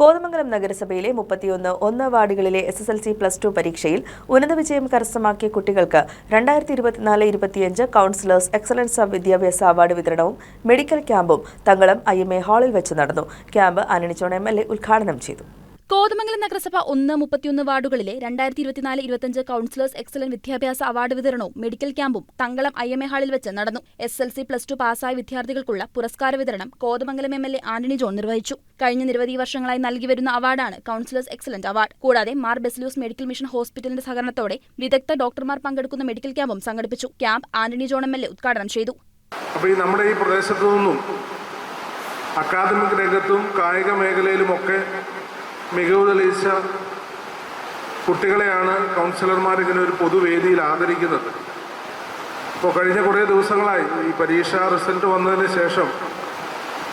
കോതമംഗലം നഗരസഭയിലെ മുപ്പത്തിയൊന്ന് ഒന്ന് വാർഡുകളിലെ S S L C plus two പരീക്ഷയിൽ ഉന്നത വിജയം കരസ്ഥമാക്കിയ കുട്ടികൾക്ക് രണ്ടായിരത്തി ഇരുപത്തിനാല് ഇരുപത്തിയഞ്ച് കൗൺസിലേഴ്സ് എക്സലൻസ് വിദ്യാഭ്യാസ അവാർഡ് വിതരണവും മെഡിക്കൽ ക്യാമ്പും തങ്കളം ഐ എം എ ഹാളിൽ വെച്ച് നടന്നു. ക്യാമ്പ് ആനണിച്ചോൺ എം എൽ എ ഉദ്ഘാടനം ചെയ്തു. കോതമംഗലം നഗരസഭ ഒന്ന് മുപ്പത്തിയൊന്ന് വാർഡുകളിലെ രണ്ടായിരത്തി ഇരുപത്തിനാല് ഇരുപത്തിയഞ്ച് കൗൺസിലേഴ്സ് എക്സലന്റ് വിദ്യാഭ്യാസ അവാർഡ് വിതരണവും മെഡിക്കൽ ക്യാമ്പും തങ്കളം ഐ എം എ ഹാളിൽ വെച്ച് നടന്നു. S L C plus two പാസായ വിദ്യാർത്ഥികൾക്കുള്ള പുരസ്കാര വിതരണം Kothamangalam M L A Antony John നിർവഹിച്ചു. കഴിഞ്ഞ നിരവധി വർഷങ്ങളായി നൽകി വരുന്ന അവാർഡാണ് കൗൺസിലേഴ്സ് എക്സലന്റ് അവാർഡ്. കൂടാതെ മാർ ബെസ്ലൂസ് മെഡിക്കൽ മിഷൻ ഹോസ്പിറ്റലിന്റെ സഹകരണത്തോടെ വിദഗ്ധ ഡോക്ടർമാർ പങ്കെടുക്കുന്ന മെഡിക്കൽ ക്യാമ്പും സംഘടിപ്പിച്ചു. Camp Antony John M L A ഉദ്ഘാടനം ചെയ്തു. അപ്പോൾ ഈ നമ്മുടെ ഈ പ്രദേശത്തു നിന്നും അക്കാദമിക് രംഗത്തും കായിക മേഖലയിലുമൊക്കെ മികവ് തെളിയിച്ച കുട്ടികളെയാണ് കൗൺസിലർമാർ ഇങ്ങനെ ഒരു പൊതുവേദിയിൽ ആദരിക്കുന്നത്. ഇപ്പോൾ കഴിഞ്ഞ കുറേ ദിവസങ്ങളായി ഈ പരീക്ഷാ റിസൾട്ട് വന്നതിന് ശേഷം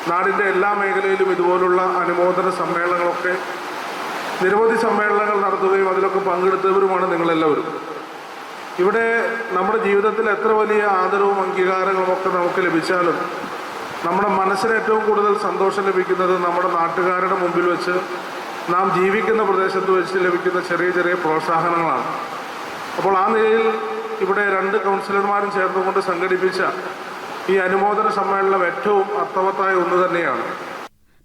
നാടിന്റെ എല്ലാ മേഖലയിലും ഇതുപോലുള്ള അനുമോദന സമ്മേളനങ്ങളൊക്കെ നിരവധി സമ്മേളനങ്ങൾ നടത്തുകയും അതിലൊക്കെ പങ്കെടുത്തവരുമാണ് നിങ്ങളെല്ലാവരും. ഇവിടെ നമ്മുടെ ജീവിതത്തിൽ എത്ര വലിയ ആദരവും അംഗീകാരങ്ങളും ഒക്കെ നമുക്ക് ലഭിച്ചാലും നമ്മുടെ മനസ്സിന് ഏറ്റവും കൂടുതൽ സന്തോഷം ലഭിക്കുന്നത് നമ്മുടെ നാട്ടുകാരുടെ മുമ്പിൽ വെച്ച് നാം ജീവിക്കുന്ന പ്രദേശത്ത് വെച്ച് ലഭിക്കുന്ന ചെറിയ ചെറിയ പ്രോത്സാഹനങ്ങളാണ്. അപ്പോൾ ആ നിലയിൽ ഇവിടെ രണ്ട് കൗൺസിലർമാരും ചേർന്നുകൊണ്ട് സംഘടിപ്പിച്ച ഈ അനുമോദന സമ്മേളനം ഏറ്റവും അർത്ഥവത്തായ ഒന്ന് തന്നെയാണ്.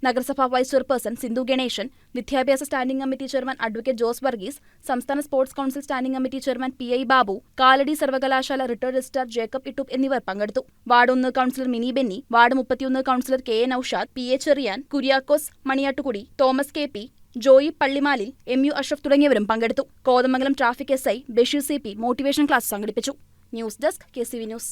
നഗരസഭാ വൈസ് ചെയർപേഴ്സൺ സിന്ധു ഗണേശൻ വിദ്യാഭ്യാസ standing committee chairman advocate Jose Varghese സംസ്ഥാന sports council standing committee chairman P I Babu Kalady സർവകലാശാല റിട്ടയർഡ് രജിസ്ട്രാർ ജേക്കബ് ഇട്ടുപ്പ് എന്നിവർ പങ്കെടുത്തു. വാർഡ് ഒന്ന് കൌൺസിലർ മിനി ബെന്നി വാർഡ് മുപ്പത്തിയൊന്ന് councillor K A Noushad P A Cherian Kuriakose Maniyattukudi Thomas K P Joy Pallimalil M U Ashraf തുടങ്ങിയവരും പങ്കെടുത്തു. Kothamangalam traffic S I Basheer C P motivation class സംഘടിപ്പിച്ചു. News desk K C V news.